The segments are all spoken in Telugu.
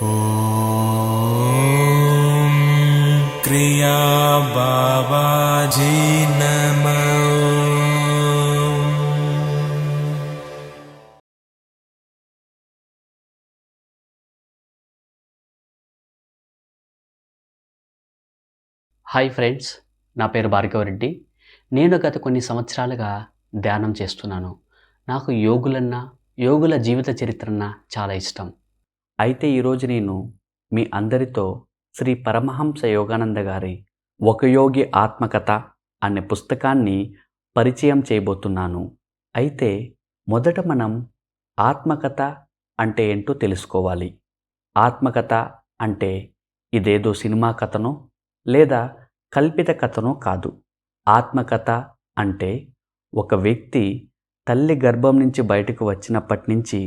ॐ क्रिया बाबाजी नमः హాయ్ ఫ్రెండ్స్ నా పేరు భార్గవరెడ్డి నేను గత కొన్ని సంవత్సరాలుగా ధ్యానం చేస్తున్నాను నాకు యోగులన్నా యోగుల జీవిత చరిత్రన్నా చాలా ఇష్టం అయితే ఈరోజు నేను మీ అందరితో శ్రీ పరమహంస యోగానంద గారి ఒక యోగి ఆత్మకథ అనే పుస్తకాన్ని పరిచయం చేయబోతున్నాను. అయితే మొదట మనం ఆత్మకథ అంటే ఏంటో తెలుసుకోవాలి. ఆత్మకథ అంటే ఇదేదో సినిమా కథనో లేదా కల్పిత కథనో కాదు. ఆత్మకథ అంటే ఒక వ్యక్తి తల్లి గర్భం నుంచి బయటకు వచ్చినప్పటి నుంచి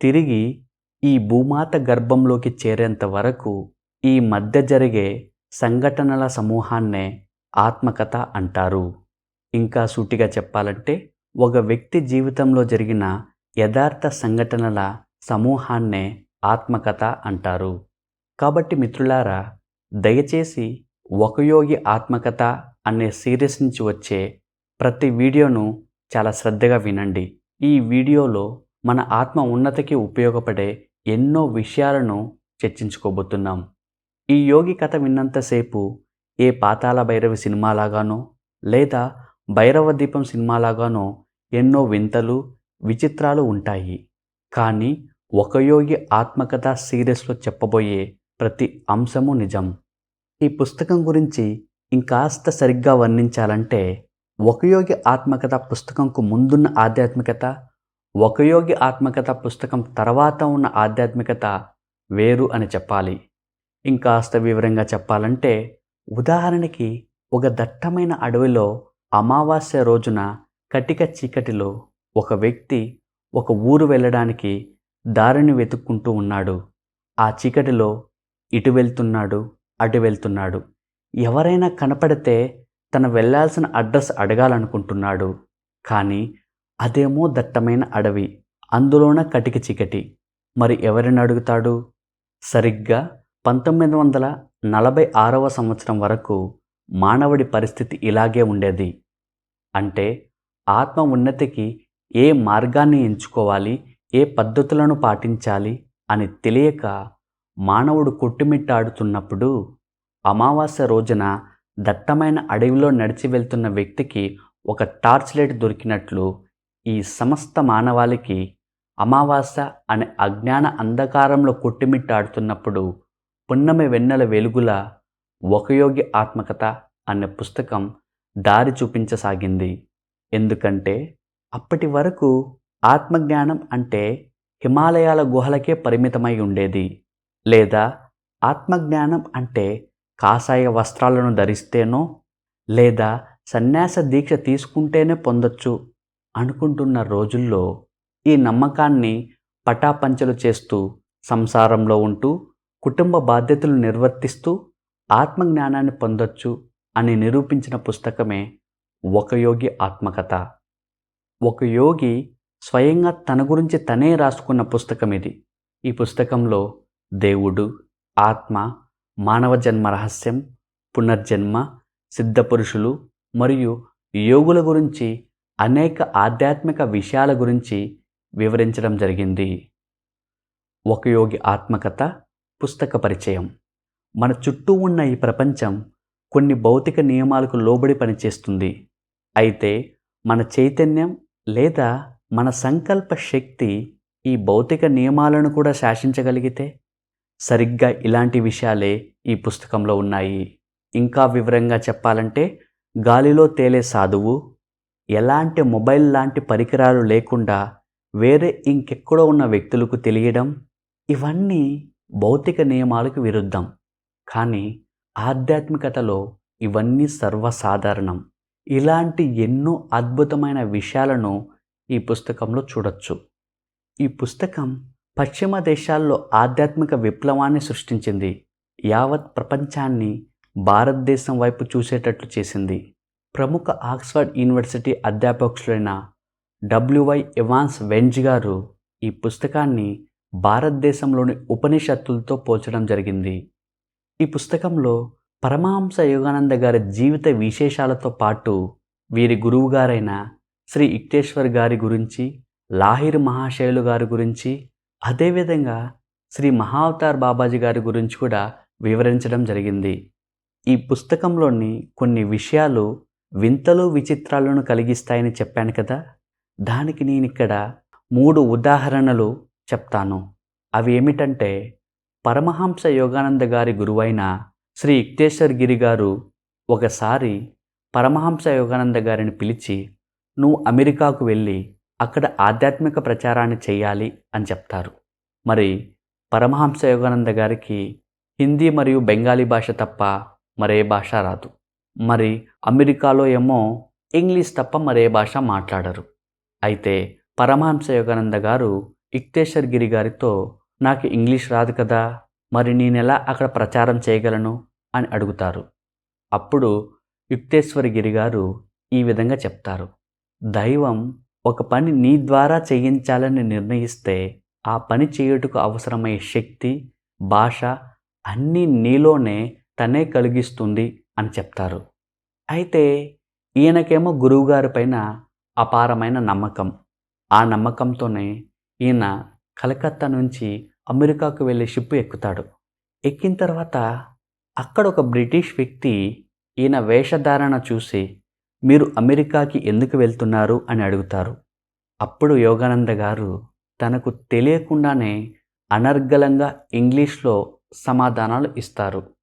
తిరిగి ఈ భూమాత గర్భంలోకి చేరేంత వరకు ఈ మధ్య జరిగే సంఘటనల సమూహాన్నే ఆత్మకథ అంటారు. ఇంకా సూటిగా చెప్పాలంటే ఒక వ్యక్తి జీవితంలో జరిగిన యథార్థ సంఘటనల సమూహాన్నే ఆత్మకథ అంటారు. కాబట్టి మిత్రులారా దయచేసి ఒకయోగి ఆత్మకథ అనే సిరీస్ నుంచి వచ్చే ప్రతి వీడియోను చాలా శ్రద్ధగా వినండి. ఈ వీడియోలో మన ఆత్మ ఉన్నతికి ఉపయోగపడే ఎన్నో విషయాలను చర్చించుకోబోతున్నాం. ఈ యోగి కథ విన్నంతసేపు ఏ పాతాల భైరవి సినిమాలాగానో లేదా భైరవ దీపం సినిమాలాగానో ఎన్నో వింతలు విచిత్రాలు ఉంటాయి. కానీ ఒక యోగి ఆత్మకథ సీరియస్లో చెప్పబోయే ప్రతి అంశము నిజం. ఈ పుస్తకం గురించి ఇంకాస్త సరిగ్గా వర్ణించాలంటే ఒక యోగి ఆత్మకథ పుస్తకంకు ముందున్న ఆధ్యాత్మికత ఒకయోగి ఆత్మకథ పుస్తకం తర్వాత ఉన్న ఆధ్యాత్మికత వేరు అని చెప్పాలి. ఇంకాస్త వివరంగా చెప్పాలంటే ఉదాహరణకి ఒక దట్టమైన అడవిలో అమావాస్య రోజున కటిక చీకటిలో ఒక వ్యక్తి ఒక ఊరు వెళ్ళడానికి దారిని వెతుక్కుంటూ ఉన్నాడు. ఆ చీకటిలో ఇటు వెళ్తున్నాడు అటు వెళ్తున్నాడు. ఎవరైనా కనపడితే తన వెళ్ళాల్సిన అడ్రస్ అడగాలనుకుంటున్నాడు. కానీ అదేమో దట్టమైన అడవి. అందులోన కటిక చీకటి. మరి ఎవరిని అడుగుతాడు? సరిగ్గా పంతొమ్మిది వందల నలభై ఆరవ సంవత్సరం వరకు మానవుడి పరిస్థితి ఇలాగే ఉండేది. అంటే ఆత్మ ఉన్నతికి ఏ మార్గాన్ని ఎంచుకోవాలి? ఏ పద్ధతులను పాటించాలి? అని తెలియక మానవుడు కొట్టుమిట్టాడుతున్నప్పుడు అమావాస్య రోజున దట్టమైన అడవిలో నడిచి వెళ్తున్న వ్యక్తికి ఒక టార్చ్ లైట్ దొరికినట్లు ఈ సమస్త మానవాళికి అమావాస్య అనే అజ్ఞాన అంధకారంలో కొట్టుమిట్టాడుతున్నప్పుడు పున్నమి వెన్నెల వెలుగుల ఒకయోగి ఆత్మకథ అనే పుస్తకం దారి చూపించసాగింది. ఎందుకంటే అప్పటి వరకు ఆత్మజ్ఞానం అంటే హిమాలయాల గుహలకే పరిమితమై ఉండేది. లేదా ఆత్మజ్ఞానం అంటే కాషాయ వస్త్రాలను ధరిస్తేనో లేదా సన్యాస దీక్ష తీసుకుంటేనే పొందొచ్చు అనుకుంటున్న రోజుల్లో ఈ నమ్మకాన్ని పటాపంచలు చేస్తూ సంసారంలో ఉంటూ కుటుంబ బాధ్యతలు నిర్వర్తిస్తూ ఆత్మజ్ఞానాన్ని పొందొచ్చు అని నిరూపించిన పుస్తకమే ఒక యోగి ఆత్మకథ. ఒక యోగి స్వయంగా తన గురించి తనే రాసుకున్న పుస్తకం ఇది ఈ పుస్తకంలో దేవుడు ఆత్మ మానవ జన్మ రహస్యం పునర్జన్మ సిద్ధపురుషులు మరియు యోగుల గురించి అనేక ఆధ్యాత్మిక విషయాల గురించి వివరించడం జరిగింది. ఒక యోగి ఆత్మకథ పుస్తక పరిచయం. మన చుట్టూ ఉన్న ఈ ప్రపంచం కొన్ని భౌతిక నియమాలకు లోబడి పనిచేస్తుంది. అయితే మన చైతన్యం లేదా మన సంకల్ప శక్తి ఈ భౌతిక నియమాలను కూడా శాసించగలిగితే సరిగ్గా ఇలాంటి విషయాలే ఈ పుస్తకంలో ఉన్నాయి. ఇంకా వివరంగా చెప్పాలంటే గాలిలో తేలే సాధువు ఎలాంటి మొబైల్ లాంటి పరికరాలు లేకుండా వేరే ఇంకెక్కడో ఉన్న వ్యక్తులకు తెలియడం ఇవన్నీ భౌతిక నియమాలకు విరుద్ధం. కానీ ఆధ్యాత్మికతలో ఇవన్నీ సర్వసాధారణం. ఇలాంటి ఎన్నో అద్భుతమైన విషయాలను ఈ పుస్తకంలో చూడొచ్చు. ఈ పుస్తకం పశ్చిమ దేశాల్లో ఆధ్యాత్మిక విప్లవాన్ని సృష్టించింది యావత్ ప్రపంచాన్ని భారతదేశం వైపు చూసేటట్లు చేసింది. ప్రముఖ ఆక్స్ఫర్డ్ యూనివర్సిటీ అధ్యాపకులైన డబ్ల్యూవై ఎవాన్స్ వెంజ్ గారు ఈ పుస్తకాన్ని భారతదేశంలోని ఉపనిషత్తులతో పోల్చడం జరిగింది. ఈ పుస్తకంలో పరమహంస యోగానంద గారి జీవిత విశేషాలతో పాటు వీరి గురువుగారైన శ్రీ ఇక్టేశ్వర్ గారి గురించి లాహిర్ మహాశైలు గారి గురించి అదేవిధంగా శ్రీ మహావతార్ బాబాజీ గారి గురించి కూడా వివరించడం జరిగింది. ఈ పుస్తకంలోని కొన్ని విషయాలు వింతలు విచిత్రాలను కలిగిస్తాయని చెప్పాను కదా దానికి నేను ఇక్కడ మూడు ఉదాహరణలు చెప్తాను. అవి ఏమిటంటే పరమహంస యోగానంద గారి గురువైన శ్రీ యుక్తేశ్వర్ గిరి గారు ఒకసారి పరమహంస యోగానంద గారిని పిలిచి నువ్వు అమెరికాకు వెళ్ళి అక్కడ ఆధ్యాత్మిక ప్రచారాన్ని చేయాలి అని చెప్తారు. మరి పరమహంస యోగానంద గారికి హిందీ మరియు బెంగాలీ భాష తప్ప మరే భాష రాదు. మరి అమెరికాలో ఏమో ఇంగ్లీష్ తప్ప మరే భాష మాట్లాడరు. అయితే పరమహంస యోగానంద గారు ఇక్తేశ్వర్ గిరి గారితో నాకు ఇంగ్లీష్ రాదు కదా మరి నేనెలా అక్కడ ప్రచారం చేయగలను? అని అడుగుతారు. అప్పుడు యుక్తేశ్వర గిరి గారు ఈ విధంగా చెప్తారు. దైవం ఒక పని నీ ద్వారా చేయించాలని నిర్ణయిస్తే ఆ పని చేయుటకు అవసరమయ్యే శక్తి భాష అన్నీ నీలోనే తనే కలిగిస్తుంది. అని చెప్తారు. అయితే ఈయనకేమో గురువుగారి పైన అపారమైన నమ్మకం. ఆ నమ్మకంతోనే ఈయన కలకత్తా నుంచి అమెరికాకు వెళ్ళే షిప్ ఎక్కుతాడు. ఎక్కిన తర్వాత అక్కడ ఒక బ్రిటిష్ వ్యక్తి ఈయన వేషధారణ చూసి మీరు అమెరికాకి ఎందుకు వెళ్తున్నారు? అని అడుగుతారు. అప్పుడు యోగానంద గారు తనకు తెలియకుండానే అనర్గళంగా ఇంగ్లీష్లో సమాధానాలు ఇస్తారు.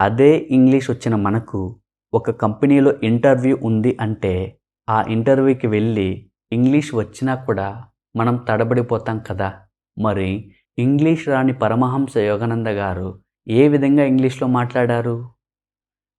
అదే ఇంగ్లీష్ వచ్చిన మనకు ఒక కంపెనీలో ఇంటర్వ్యూ ఉంది అంటే ఆ ఇంటర్వ్యూకి వెళ్ళి ఇంగ్లీష్ వచ్చినా కూడా మనం తడబడిపోతాం కదా. మరి ఇంగ్లీష్ రాని పరమహంస యోగానంద గారు ఏ విధంగా ఇంగ్లీష్లో మాట్లాడారు?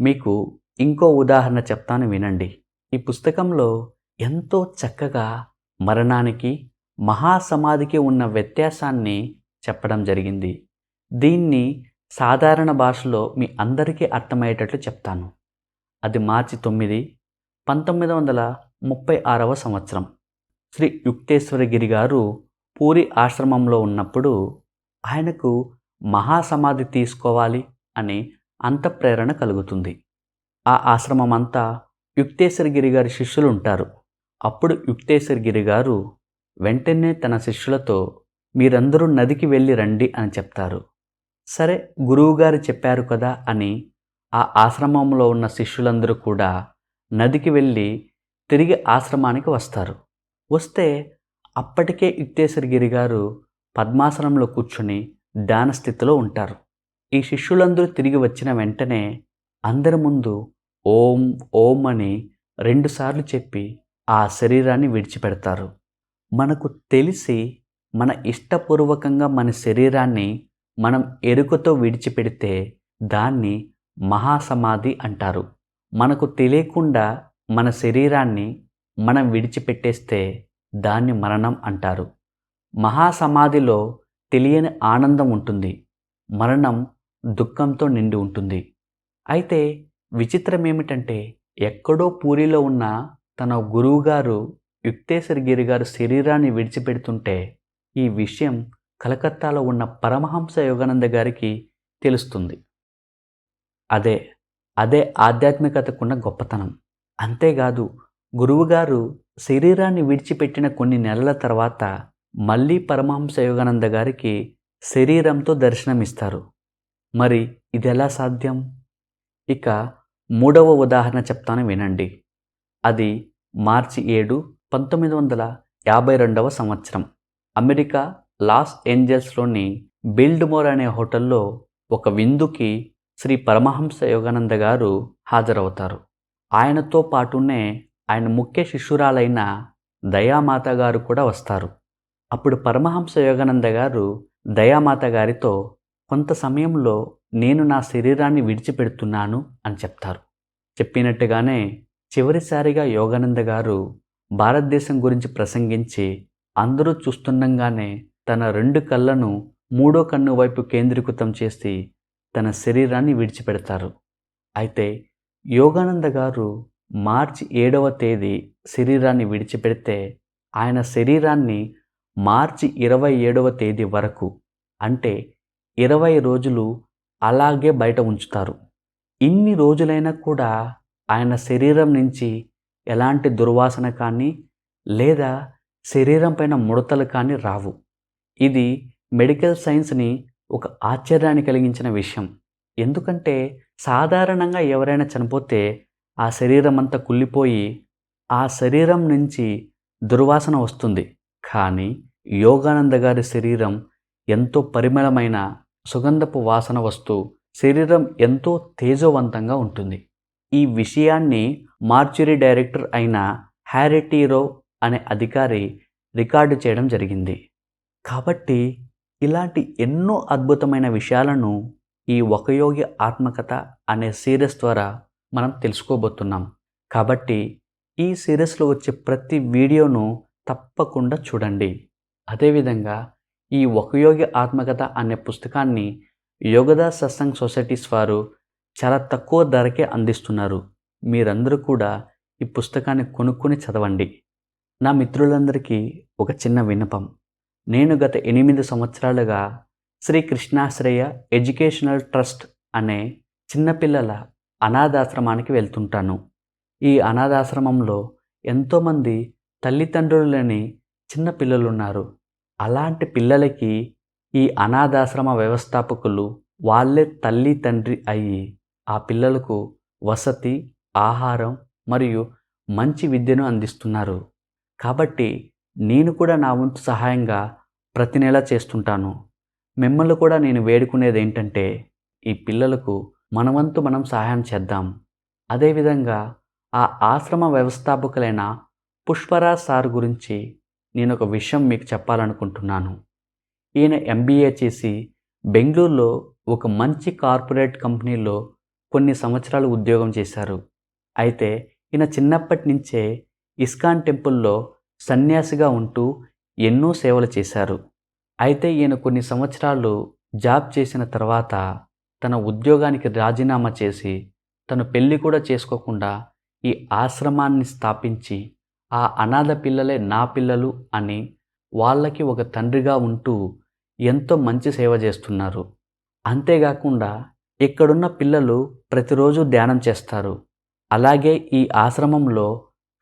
మీకు ఇంకో ఉదాహరణ చెప్తాను వినండి. ఈ పుస్తకంలో ఎంతో చక్కగా మరణానికి మహాసమాధికి ఉన్న వ్యత్యాసాన్ని చెప్పడం జరిగింది. దీన్ని సాధారణ భాషలో మీ అందరికీ అర్థమయ్యేటట్లు చెప్తాను. అది మార్చి తొమ్మిది పంతొమ్మిది వందల ముప్పై ఆరవ సంవత్సరం. శ్రీ యుక్తేశ్వరగిరి గారు పూరి ఆశ్రమంలో ఉన్నప్పుడు ఆయనకు మహాసమాధి తీసుకోవాలి అని అంత ప్రేరణ కలుగుతుంది. ఆ ఆశ్రమం అంతా యుక్తేశ్వరగిరి గారి శిష్యులు ఉంటారు అప్పుడు యుక్తేశ్వరగిరి గారు వెంటనే తన శిష్యులతో మీరందరూ నదికి వెళ్ళి రండి అని చెప్తారు. సరే గురువుగారు చెప్పారు కదా అని ఆ ఆశ్రమంలో ఉన్న శిష్యులందరూ కూడా నదికి వెళ్ళి తిరిగి ఆశ్రమానికి వస్తారు. వస్తే అప్పటికే యుక్తేశ్వరగిరి గారు పద్మాసనంలో కూర్చుని ధ్యాన స్థితిలో ఉంటారు. ఈ శిష్యులందరూ తిరిగి వచ్చిన వెంటనే అందరి ముందు ఓం ఓం అని రెండుసార్లు చెప్పి ఆ శరీరాన్ని విడిచిపెడతారు. మనకు తెలిసి మన ఇష్టపూర్వకంగా మన శరీరాన్ని మనం ఎరుకతో విడిచిపెడితే దాన్ని మహాసమాధి అంటారు. మనకు తెలియకుండా మన శరీరాన్ని మనం విడిచిపెట్టేస్తే దాన్ని మరణం అంటారు. మహాసమాధిలో తెలియని ఆనందం ఉంటుంది. మరణం దుఃఖంతో నిండి ఉంటుంది. అయితే విచిత్రం ఏమిటంటే ఎక్కడో పూరిలో ఉన్న తన గురువుగారు యుక్తేశ్వరగిరి గారు శరీరాన్ని విడిచిపెడుతుంటే ఈ విషయం కలకత్తాలో ఉన్న పరమహంస యోగానంద గారికి తెలుస్తుంది. అదే అదే ఆధ్యాత్మికతకున్న గొప్పతనం. అంతేకాదు గురువుగారు శరీరాన్ని విడిచిపెట్టిన కొన్ని నెలల తర్వాత మళ్ళీ పరమహంస యోగానంద గారికి శరీరంతో దర్శనమిస్తారు. మరి ఇది ఎలా సాధ్యం? ఇక మూడవ ఉదాహరణ చెప్తాను వినండి. అది మార్చి ఏడు పంతొమ్మిది వందల యాభై రెండవ సంవత్సరం. అమెరికా లాస్ ఏంజల్స్లోని బిల్డ్మోర్ అనే హోటల్లో ఒక విందుకి శ్రీ పరమహంస యోగానంద గారు హాజరవుతారు. ఆయనతో పాటునే ఆయన ముఖ్య శిష్యురాలైన దయామాత గారు కూడా వస్తారు. అప్పుడు పరమహంస యోగానంద గారు దయామాత గారితో కొంత సమయంలో నేను నా శరీరాన్ని విడిచిపెడుతున్నాను అని చెప్తారు. చెప్పినట్టుగానే చివరిసారిగా యోగానంద గారు భారతదేశం గురించి ప్రసంగించి అందరూ చూస్తుండగానే తన రెండు కళ్ళను మూడో కన్ను వైపు కేంద్రీకృతం చేసి తన శరీరాన్ని విడిచిపెడతారు. అయితే యోగానంద గారు మార్చి ఏడవ తేదీ శరీరాన్ని విడిచిపెడితే ఆయన శరీరాన్ని మార్చి ఇరవై ఏడవ తేదీ వరకు అంటే ఇరవై రోజులు అలాగే బయట ఉంచుతారు. ఇన్ని రోజులైనా కూడా ఆయన శరీరం నుంచి ఎలాంటి దుర్వాసన కానీ లేదా శరీరం పైన ముడతలు కానీ రావు. ఇది మెడికల్ సైన్స్ని ఒక ఆశ్చర్యాన్ని కలిగించిన విషయం. ఎందుకంటే సాధారణంగా ఎవరైనా చనిపోతే ఆ శరీరం అంతా కుళ్ళిపోయి ఆ శరీరం నుంచి దుర్వాసన వస్తుంది. కానీ యోగానంద గారి శరీరం ఎంతో పరిమళమైన సుగంధపు వాసన వస్తూ శరీరం ఎంతో తేజోవంతంగా ఉంటుంది. ఈ విషయాన్ని మార్చురీ డైరెక్టర్ అయిన హ్యారిటీరో అనే అధికారి రికార్డు చేయడం జరిగింది. కాబట్టి ఇలాంటి ఎన్నో అద్భుతమైన విషయాలను ఈ ఒకయోగి ఆత్మకథ అనే సిరీస్ ద్వారా మనం తెలుసుకోబోతున్నాం. కాబట్టి ఈ సిరీస్లో వచ్చే ప్రతి వీడియోను తప్పకుండా చూడండి. అదేవిధంగా ఈ ఒకయోగి ఆత్మకథ అనే పుస్తకాన్ని యోగదా సత్సంగ్ సొసైటీస్ వారు చాలా తక్కువ ధరకే అందిస్తున్నారు. మీరందరూ కూడా ఈ పుస్తకాన్ని కొనుక్కొని చదవండి. నా మిత్రులందరికీ ఒక చిన్న విన్నపం. నేను గత ఎనిమిది సంవత్సరాలుగా శ్రీ కృష్ణాశ్రయ ఎడ్యుకేషనల్ ట్రస్ట్ అనే చిన్నపిల్లల అనాథాశ్రమానికి వెళ్తుంటాను. ఈ అనాథాశ్రమంలో ఎంతోమంది తల్లిదండ్రులని లేని చిన్న ఉన్నారు అలాంటి పిల్లలకి ఈ అనాథాశ్రమ వ్యవస్థాపకులు వాళ్ళే తల్లి తండ్రి అయ్యి ఆ పిల్లలకు వసతి ఆహారం మరియు మంచి విద్యను అందిస్తున్నారు. కాబట్టి నేను కూడా నా వంతు సహాయంగా ప్రతి నెల చేస్తుంటాను. మిమ్మల్ని కూడా నేను వేడుకునేది ఏంటంటే ఈ పిల్లలకు మన వంతు మనం సహాయం చేద్దాం. అదేవిధంగా ఆ ఆశ్రమ వ్యవస్థాపకులైన పుష్పరాజ్ సార్ గురించి నేను ఒక విషయం మీకు చెప్పాలనుకుంటున్నాను. ఈయన ఎంబీఏ చేసి బెంగళూరులో ఒక మంచి కార్పొరేట్ కంపెనీలో కొన్ని సంవత్సరాలు ఉద్యోగం చేశారు. అయితే ఈయన చిన్నప్పటి నుంచే ఇస్కాన్ టెంపుల్లో సన్యాసిగా ఉంటూ ఎన్నో సేవలు చేశారు. అయితే ఈయన కొన్ని సంవత్సరాలు జాబ్ చేసిన తర్వాత తన ఉద్యోగానికి రాజీనామా చేసి తను పెళ్ళి కూడా చేసుకోకుండా ఈ ఆశ్రమాన్ని స్థాపించి ఆ అనాథ పిల్లలే నా పిల్లలు అని వాళ్ళకి ఒక తండ్రిగా ఉంటూ ఎంతో మంచి సేవ చేస్తున్నారు. అంతేకాకుండా ఇక్కడున్న పిల్లలు ప్రతిరోజు ధ్యానం చేస్తారు. అలాగే ఈ ఆశ్రమంలో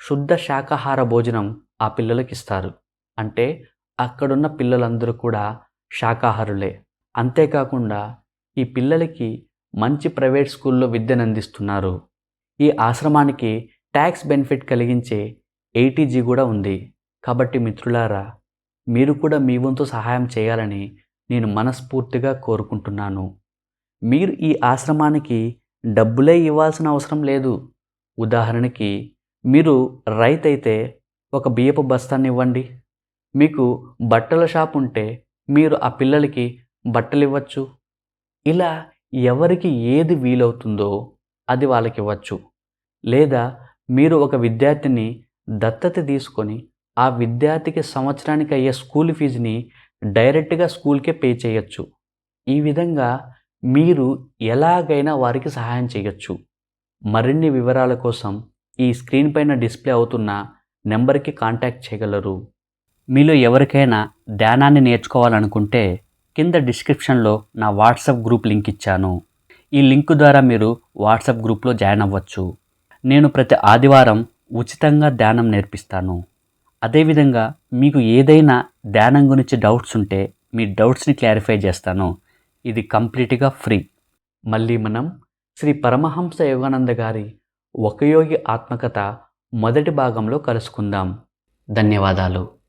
శుద్ధ శాకాహార భోజనం ఆ పిల్లలకి ఇస్తారు. అంటే అక్కడున్న పిల్లలందరూ కూడా శాకాహారులే. అంతేకాకుండా ఈ పిల్లలకి మంచి ప్రైవేట్ స్కూల్లో విద్యను అందిస్తున్నారు. ఈ ఆశ్రమానికి ట్యాక్స్ బెనిఫిట్ కలిగించే ఎయిటీజీ కూడా ఉంది. కాబట్టి మిత్రులారా మీరు కూడా మీ వంతు సహాయం చేయాలని నేను మనస్ఫూర్తిగా కోరుకుంటున్నాను. మీరు ఈ ఆశ్రమానికి డబ్బులే ఇవ్వాల్సిన అవసరం లేదు. ఉదాహరణకి మీరు రైతైతే ఒక బియ్యపు బస్తాన్ని ఇవ్వండి మీకు బట్టల షాప్ ఉంటే మీరు ఆ పిల్లలకి బట్టలు ఇవ్వచ్చు ఇలా ఎవరికి ఏది వీలవుతుందో అది వాళ్ళకి ఇవ్వచ్చు లేదా మీరు ఒక విద్యార్థిని దత్తత తీసుకొని ఆ విద్యార్థికి సంవత్సరానికి అయ్యే స్కూల్ ఫీజుని డైరెక్ట్గా స్కూల్కే పే చేయొచ్చు. ఈ విధంగా మీరు ఎలాగైనా వారికి సహాయం చేయొచ్చు. మరిన్ని వివరాల కోసం ఈ స్క్రీన్ పైన డిస్ప్లే అవుతున్న నెంబర్కి కాంటాక్ట్ చేయగలరు. మీలో ఎవరికైనా ధ్యానాన్ని నేర్చుకోవాలనుకుంటే కింద డిస్క్రిప్షన్లో నా వాట్సాప్ గ్రూప్ లింక్ ఇచ్చాను. ఈ లింక్ ద్వారా మీరు వాట్సాప్ గ్రూప్లో జాయిన్ అవ్వచ్చు. నేను ప్రతి ఆదివారం ఉచితంగా ధ్యానం నేర్పిస్తాను. అదేవిధంగా మీకు ఏదైనా ధ్యానం గురించి డౌట్స్ ఉంటే మీ డౌట్స్ని క్లారిఫై చేస్తాను. ఇది కంప్లీట్గా ఫ్రీ. మళ్ళీ మనం శ్రీ పరమహంస యోగానంద గారి ఒకయోగి ఆత్మకథ మొదటి భాగంలో కలుసుకుందాం. ధన్యవాదాలు.